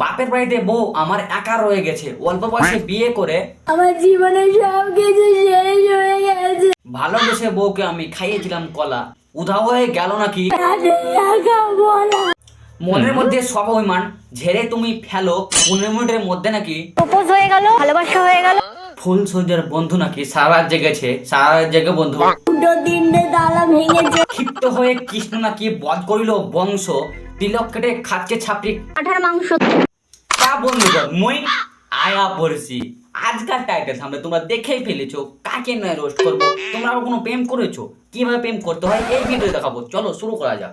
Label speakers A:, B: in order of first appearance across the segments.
A: বাপের বাড়িতে বউ আমার একা রয়ে গেছে। অল্প বয়সে বিয়ে করে
B: আমার জীবনে সব কিছু শেষ হয়ে গেছে।
A: ভালোবেসে বউকে আমি খাইয়েছিলাম কলা। উধাও হয়ে গেল নাকি? মনের মধ্যে সব অভিমান ঝেড়ে তুমি ফেলো পনেরো মিনিটের মধ্যে নাকি?
B: প্রপোজ হয়ে গেল ভালোবাসা হয়ে গেল।
A: ফুল সজ্জার বন্ধু নাকি? সারা জেগেছে সারা রাত জেগে বন্ধু।
B: তিনটে
A: ক্ষিপ্ত হয়ে কৃষ্ণ নাকি বধ করিল বংশ? তিলক কেটে খাচ্ছে ছাপড়ি।
B: কাঠার মাংস।
A: তা বন্ধুগণ মই আয়া পড়ছি আজকাল টাইটেল সামনে তোমরা দেখেই ফেলেছো কাকে নয় রোস্ট করব তোমরা আবার কোনো প্রেম করেছ? কীভাবে প্রেম করতে হয় এই ভিডিও দেখাবো। চলো শুরু করা যাক।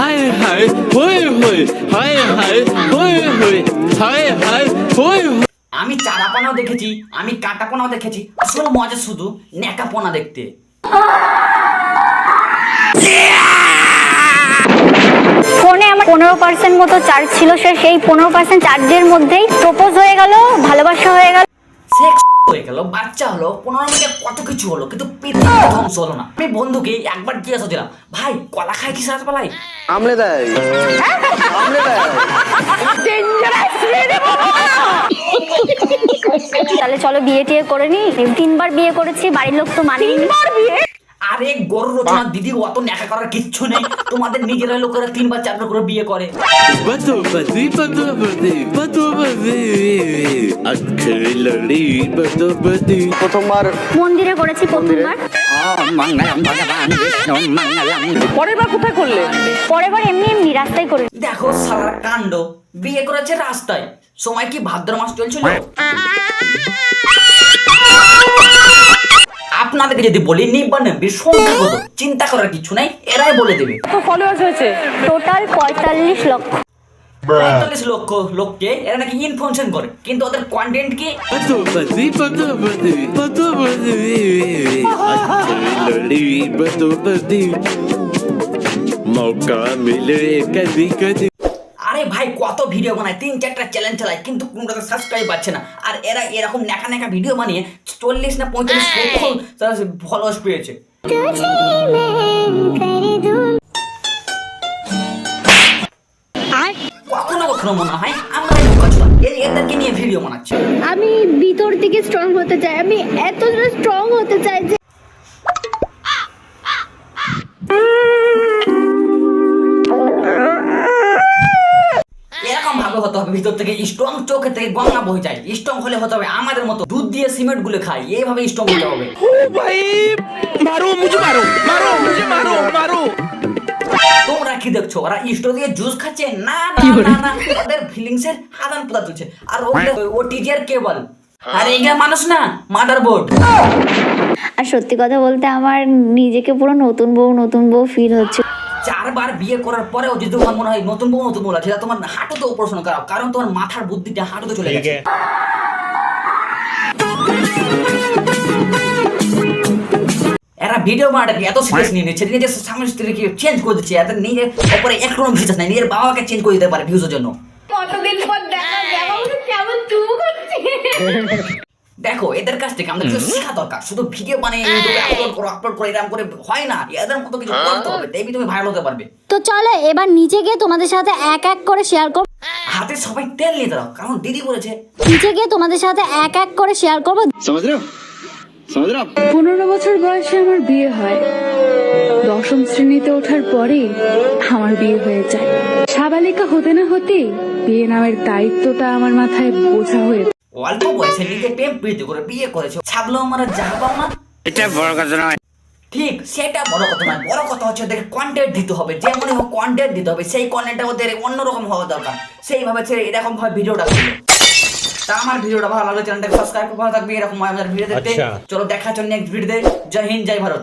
C: হাই হাই হই হই হাই হাই হই হই হাই হাই হই হই।
A: আমি চারাপোনাও দেখেছি আমি কাটাপোনাও দেখেছি আসলে মজা শুধু ন্যাকাপোনা দেখতে।
B: পনেরো পার্সেন্ট মতো চার্জ ছিল সে সেই পনেরো পার্সেন্ট চার্জের মধ্যেই প্রপোজ হয়ে গেল ভালোবাসা হয়ে গেল।
A: সেক্স হয়ে গেল বাচ্চা হলো পনেরো মিনিটে কত কিছু হলো কিন্তু পৃথিবী ধ্বংস হলো না। আমি বন্ধুকে একবার জিজ্ঞাসা দিলাম ভাই কলা খায় কি সারাত পালাই?
D: আমলে দেয়। আমলে দেয়।
B: তাহলে চলো বিয়ে টিয়ে করে নি। তিনবার বিয়ে করেছি বাড়ির লোক তো মানেনি
A: আরে গরু তোমার দিদি অত নেশা করার কিচ্ছু নেই। তোমাদের নিজেরা লোকেরা তিনবার চার করে বিয়ে করে।
D: প্রথমবার।
B: মন্দিরে করেছি প্রথমবার।
E: পরের কোথায় করলে?
B: পরের বার এমনি এমনি রাস্তায় করে।
A: দেখো সারা কাণ্ড। বিয়ে করেছে রাস্তায়। সময় কি ভাদ্র মাস চলছিল? আপনাদেরকে যদি বলি নিব্বা নব্বীর চিন্তা করার কিছু নাই এরাই বলে দেবে।
E: ফলোয়ার্স হয়েছে।
B: টোটাল পঁয়তাল্লিশ লক্ষ।
A: পঁয়তাল্লিশ লক্ষ লোককে এরা নাকি করে কিন্তু ওদের কন্টেন্ট কি?
C: মৌকা
A: মিলে কবি কবি ভিডিও বানায় তিন চারটা চ্যালেঞ্জ চালায় কিন্তু কোনোটাতে সাবস্ক্রাইব পাচ্ছে না। আর এরা এরকম ন্যাকা ন্যাকা ভিডিও বানিয়ে চল্লিশ না পঁয়তাল্লিশ লক্ষ ফলোয়ার্স পেয়েছে। কখনো কখনো মনে হয় আমরা এদেরকে নিয়ে ভিডিও বানাচ্ছে।
B: আমি ভিতর থেকে স্ট্রং হতে চাই আমি এতটা স্ট্রং হতে চাই যে
A: হবে ভিতর থেকে স্ট্রং চোখে থেকে গঙ্গা বয়ে যায়। স্ট্রং হলে হতে হবে আমাদের মতো দুধ দিয়ে সিমেন্টগুলো খাই এইভাবে স্ট্রং হতে হবে। তোমরা কি দেখছ? ওরা স্টো দিয়ে জুস খাচ্ছে? না না না না। ওদের ফিলিংস এর আদান প্রদান চলছে। আর ও টিজার কেবল আর এইটা মানুষ না মাদার বোর্ড
B: আর সত্যি কথা বলতে আমার নিজেকে পুরো নতুন বউ নতুন বউ ফিল হচ্ছে।
A: চারবার বিয়ে করার পরেও যদি তোমার মনে হয় নতুন বউ নতুন বউ আছে তোমার হাঁটুতে অপারেশন করাও কারণ তোমার মাথার বুদ্ধিটা হাঁটুতে চলে গেছে। এরা ভিডিও বানাটাকে এত সিরিয়াস নিয়ে নিচ্ছে নিজের স্বামী স্ত্রীকে চেঞ্জ করে দিচ্ছে এদের নিজের উপরে এক কোনো বিশ্বাস নাই নিজের বাবাকে চেঞ্জ করে দিতে পারে ভিউজের জন্য। দেখো দেখো এদের কাছ থেকে আমাদের কিছু শেখা দরকার। শুধু ভিডিও বানিয়ে আপলোড করো আপলোড করে এরকম করে হয় না। এদের মতো কিছু হ্যাঁ। করতে হবে। দেখবি তুমি ভাইরাল হতে পারবে।
B: তো চলো এবার নিচে গিয়ে তোমাদের সাথে এক এক করে শেয়ার করব।
A: হাতে সবাই তেল নিয়ে দাও কারণ দিদি বলেছে।
B: নিচে গিয়ে তোমাদের সাথে এক এক করে শেয়ার করব।
D: সমাজ রাও সমাজ
F: পনেরো বছর বয়সে আমার বিয়ে হয়। দশম শ্রেণীতে ওঠার পরে আমার বিয়ে হয়ে যায়। সাবালিকা হতে না হতে বিয়ে নামের দায়িত্বটা আমার মাথায় বোঝা হয়ে
A: অল্প বয়সে নিজে প্রেম প্রীতি করে বিয়ে করেছে। ছাগলো আমরা যা পাও না।
D: এটা বড় কথা নয়।
A: ঠিক সেটা বড় কথা নয়। বড় কথা হচ্ছে ওদের কন্টেন্ট দিতে হবে। যেমনই হোক কন্টেন্ট দিতে হবে সেই কন্টেন্টটা ওদের অন্যরকম হওয়া দরকার। সেইভাবে সে এরকম ভাবে ভিডিওটা তা আমার ভিডিওটা ভালো লাগলে চ্যানেলটাকে সাবস্ক্রাইব করে ভালো থাকবে। এরকম মজার ভিডিও দেখতে। চলো দেখা হচ্ছে নেক্সট ভিডিওতে জয় হিন্দ জয় ভারত।